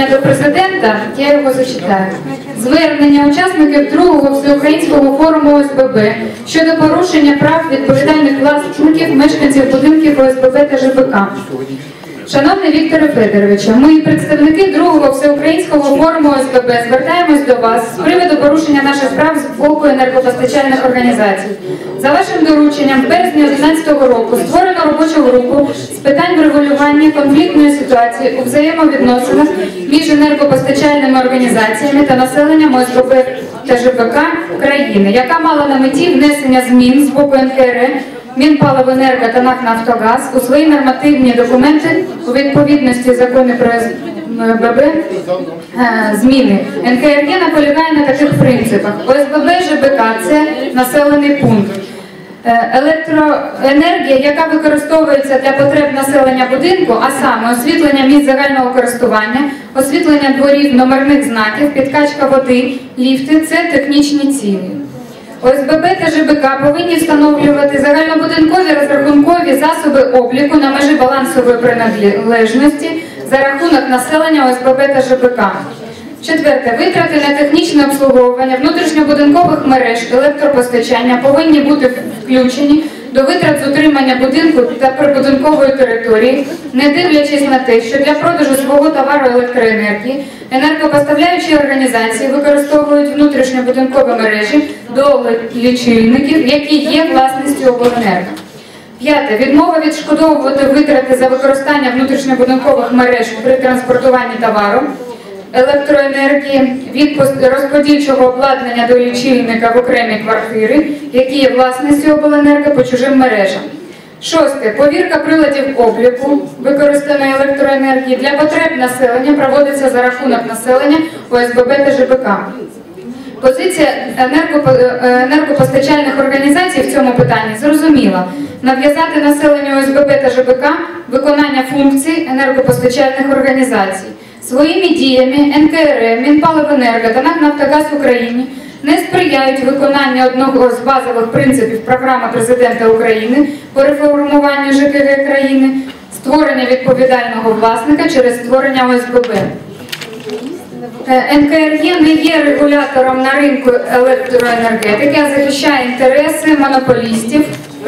звернення до президента, я його зачитаю. Звернення учасників другого всеукраїнського форуму ОСББ щодо порушення прав відповідальних власників мешканців будинків ОСББ та ЖБК. Шановний Вікторе Федоровичу, ми, представники другого всеукраїнського форуму ОСББ, звертаємось до вас з приводу порушення наших прав з боку енергопостачальних організацій. За вашим дорученням, в березні 2011 року створено робочу групу з питань врегулювання конфліктної ситуації у взаємовідносинах між енергопостачальними організаціями та населенням ОСББ та ЖБК країни, яка мала на меті внесення змін з боку НКРЕ Мінпаливенерго та НАК «Нафтогаз» у свої нормативні документи у відповідності закону про СББ е, зміни. НКРЄ наполягає на таких принципах. ОСББ ЖБК – це населений пункт. Е, Електроенергія, яка використовується для потреб населення будинку, а саме освітлення місць загального користування, освітлення дворів, номерних знаків, підкачка води, ліфти це технічні цілі. ОСББ та ЖБК повинні встановлювати загальнобудинкові розрахункові засоби обліку на межі балансової приналежності за рахунок населення ОСББ та ЖБК. Четверте, витрати на технічне обслуговування внутрішньобудинкових мереж електропостачання повинні бути включені до витрат з утримання будинку та прибудинкової території, не дивлячись на те, що для продажу свого товару електроенергії енергопоставляючі організації використовують внутрішньобудинкові мережі до лічильників, які є власністю обленерго. П'яте. Відмова відшкодовувати витрати за використання внутрішньобудинкових мереж при транспортуванні товару, електроенергії, від розподільчого обладнання до лічильника в окремі квартири, які є власністю обленерго по чужим мережам. Шосте. Повірка приладів обліку використаної електроенергії для потреб населення проводиться за рахунок населення ОСББ та ЖБК. Позиція енергопостачальних організацій в цьому питанні зрозуміла. Нав'язати населенню ОСББ та ЖБК виконання функцій енергопостачальних організацій. Своїми діями НКРЕ, Мінпаливенерго та НАК «Нафтогаз України не сприяють виконанню одного з базових принципів програми президента України по реформуванню ЖКГ країни, створення відповідального власника через створення ОСББ. Е, НКРЄ не є регулятором на ринку електроенергетики, а захищає інтереси монополістів,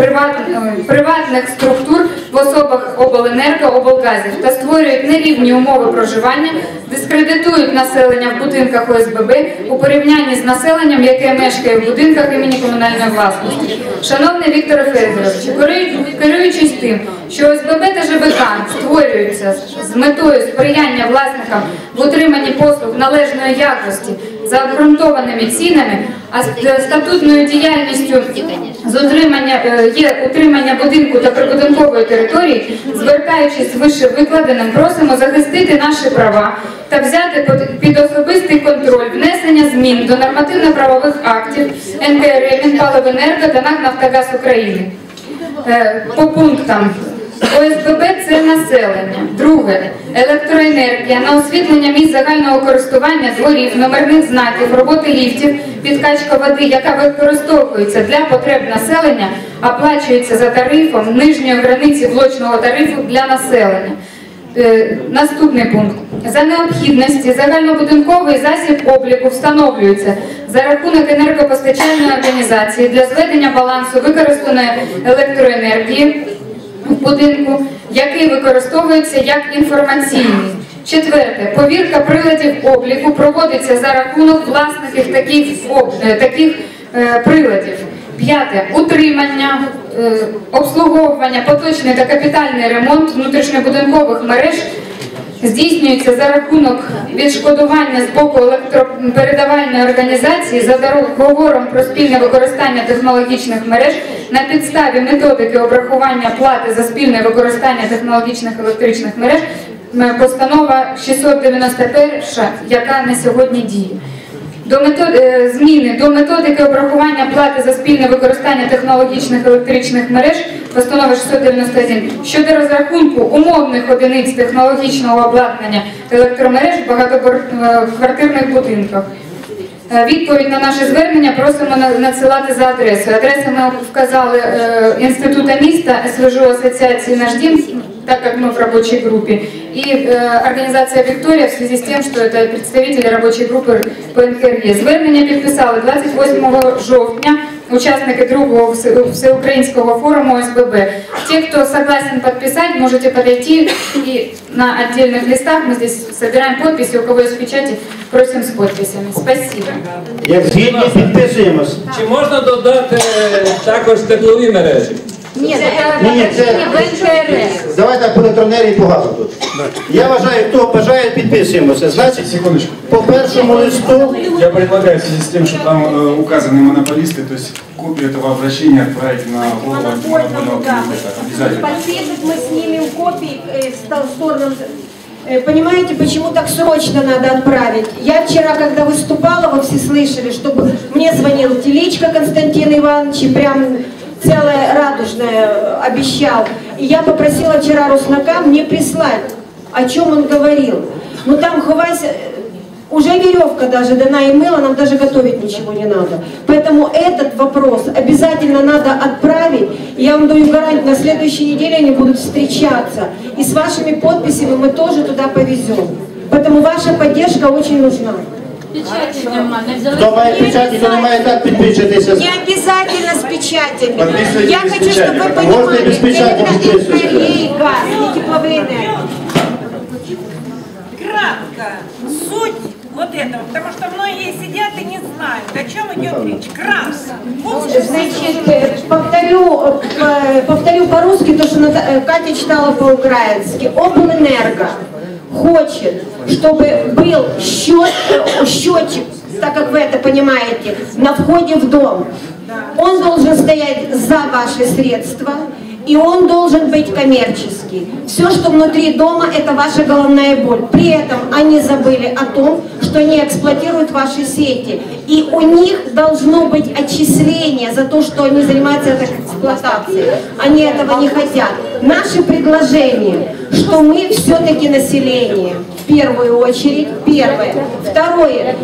приват- ой, приватних структур в особах обленерго, облгазів та створюють нерівні умови проживання, дискредитують населення в будинках ОСББ у порівнянні з населенням, яке мешкає в будинках імені комунальної власності. Шановний Віктор Федорович, керуючи- керуючись тим, що ОСББ та ЖБК створюються з метою сприяння власникам в утриманні послуг належної якості за обґрунтованими цінами, а е, статутною діяльністю з утримання е, є утримання будинку та прибудинкової території, звертаючись з вище викладеним, просимо захистити наші права та взяти під- особистий контроль внесення змін до нормативно-правових актів НКРЕ, Мінпаливенерго та НАК «Нафтогаз України. Е, По пунктам. ОСББ це населення. Друге електроенергія на освітлення місць загального користування дворів, номерних знаків, роботи ліфтів, підкачка води, яка використовується для потреб населення, оплачується за тарифом нижньої границі блочного тарифу для населення. Е, Наступний пункт. За необхідності загальнобудинковий засіб обліку встановлюється за рахунок енергопостачальної організації для зведення балансу використаної електроенергії будинку, який використовується як інформаційний. Четверте, повірка приладів обліку проводиться за рахунок власників таких, е, таких е, приладів. П'яте утримання, е, обслуговування, поточний та капітальний ремонт внутрішньобудинкових мереж здійснюється за рахунок відшкодування з боку електропередавальної організації за договором про спільне використання технологічних мереж на підставі методики обрахування плати за спільне використання технологічних електричних мереж м, постанова 691, яка на сьогодні діє. До метод... е, зміни до методики обрахування плати за спільне використання технологічних електричних мереж постанова 691 щодо розрахунку умовних одиниць технологічного обладнання електромереж в багатоквартирних будинках. Е, Відповідь на наше звернення просимо надсилати за адресою. Адреси ми вказали е, Інститута міста, СВЖУ Асоціації «Наш дім», так як ми в робочій групі, и э, организация «Виктория» в связи с тем, что это представители рабочей группы по НКРЄ. Звернення підписали 28 жовтня учасники другого все- всеукраинского форума ОСББ. Те, кто согласен подписать, можете подойти и на отдельных листах мы здесь собираем подписи, у кого есть печати, просим с подписями. Спасибо. Як згідні, підписуємось. Чи можна додати також теплові мережі? Нет, Ні, ні, це в НКРС. давайте по електроенергії погано тут. Я вважаю, хто бажає, підписуємося. Значить, Секундочку. по першому листу Я предлагаю в связи с тем, что там э, указаны монополисты, то есть копию этого обращения отправить на голову монопольного комитета. Обязательно. Подпишет, мы снимем копии э, с тол- стороном. Э, Понимаете, почему так срочно надо отправить? Я вчера, когда выступала, вы все слышали, чтобы мне звонил Теличко Константин Иванович, и прям целое радужное э, обещал. И я попросила вчера Руснака мне прислать, о чем он говорил. Ну там хвась, э, уже веревка даже дана и мыло, нам даже готовить ничего не надо. Поэтому этот вопрос обязательно надо отправить. Я вам даю гарантию, на следующей неделе они будут встречаться. И с вашими подписями мы тоже туда повезем. Поэтому ваша поддержка очень нужна. хто має печаті, хто не має так підпишитися. Не обязательно с печатями. Подписывайте Я без хочу, печати. чтобы вы Можно и понимали, без печати это подписывать. энергия и газ, не теплоэнергия. Кратко, суть вот этого, потому что многие сидят и не знают, о чем идет речь. Кратко. Вот Значит, э, повторю, э, повторю по-русски то, что Ната- э, Катя читала по-украински. Облэнерго хочет, чтобы был счет, э, счетчик, так как вы это понимаете, на входе в дом. Он должен стоять за ваши средства, и он должен быть коммерческий. Все, что внутри дома, это ваша головная боль. При этом они забыли о том, что они эксплуатируют ваши сети. И у них должно быть отчисление за то, что они занимаются этой эксплуатацией. Они этого не хотят. Наше предложение, что мы все-таки население, в первую очередь, первое. Второе,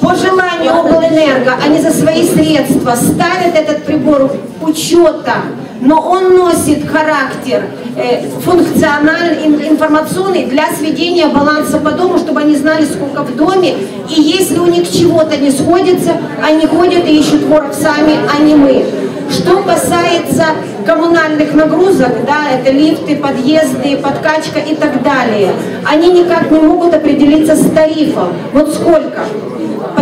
по желанию облэнерго они за свои средства ставят этот прибор учета, но он носит характер э, функциональный, ин- информационный для сведения баланса по дому, чтобы они знали, сколько в доме. И если у них чего-то не сходится, они ходят и ищут воров сами, а не мы. Что касается коммунальных нагрузок, да, это лифты, подъезды, подкачка и так далее, они никак не могут определиться с тарифом. Вот сколько?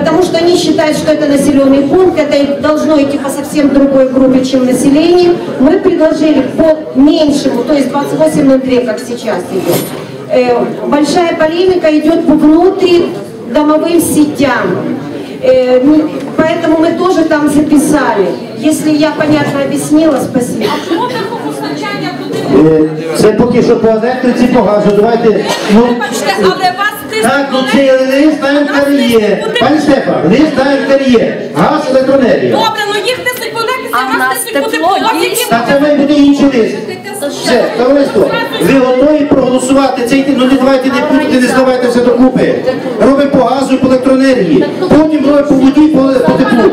Потому что они считают, что это населенный пункт, это должно идти по совсем другой группе, чем население. Мы предложили по меньшему, то есть 28.02, как сейчас идет. Э, большая полемика идет по внутридомовым сетям. Э, Поэтому мы тоже там записали. Если я понятно объяснила, спасибо. Е, Це поки що по електриці, по газу. Давайте. Ну, але вас так, ну це лист на НКРЄ. Пані Стефа, лист на НКРЄ. Газ, електроенергія. Добре, ну їх несуть по електриці, нас несуть по тепло. Так це має бути інший лист. Все, товариство, ви готові проголосувати цей ну не давайте не путайте, не здавайте все докупи. Робимо по газу і по електроенергії. Потім робимо по воді і по, по теплу.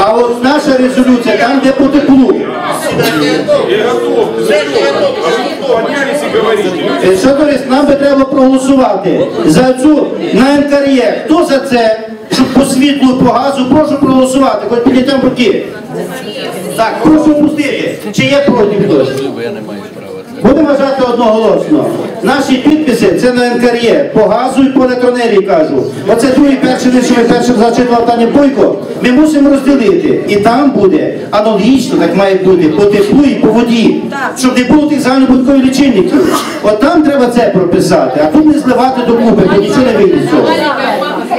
А от наша резолюція там, де по теплу. Е, Що товариство, нам би треба проголосувати за цю на НКРЄ. Хто за це? Щоб по світлу, по газу, прошу проголосувати, хоч підійдемо руки. Так, прошу пустити. Чи є проти хтось? Будемо вважати одноголосно. Наші підписи це на НКРЄ, по газу і по електроенергії кажу. Оце другий перший лише ми першим зачитував Таня Бойко. Ми мусимо розділити. І там буде аналогічно, так має бути, по теплу і по воді. Щоб не було тих загальнобудкових лічильників. От там треба це прописати, а тут не зливати до купи, бо нічого не вийде з цього.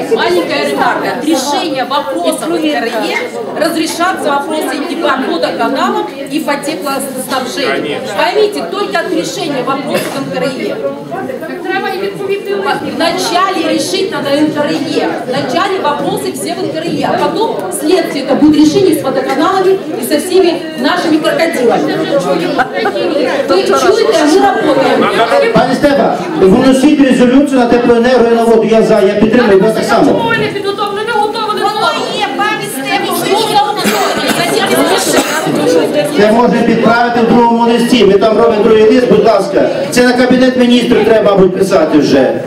Маленькая ремарка. Решение вопросов в НКРЕ разрешаться вопросы и по водоканалам, и по теплоснабжению. Поймите, только от решения вопросов НКРЕ. Вначале решить надо НКРЕ. Вначале вопросы все в НКРЕ. А потом следствие это будет решение с водоканалами и со всеми нашими крокодилами. Вы чуете, а мы работаем. Пані Стефа, вносіть резолюцію на теплоенергію і на воду. Я за, я підтримую, ви так само. Ви не підготовлені, не готові, не Воно є. Це можна підправити в другому листі. Ми там робимо другий лист, будь ласка. Це на кабінет міністрів треба, мабуть, писати вже.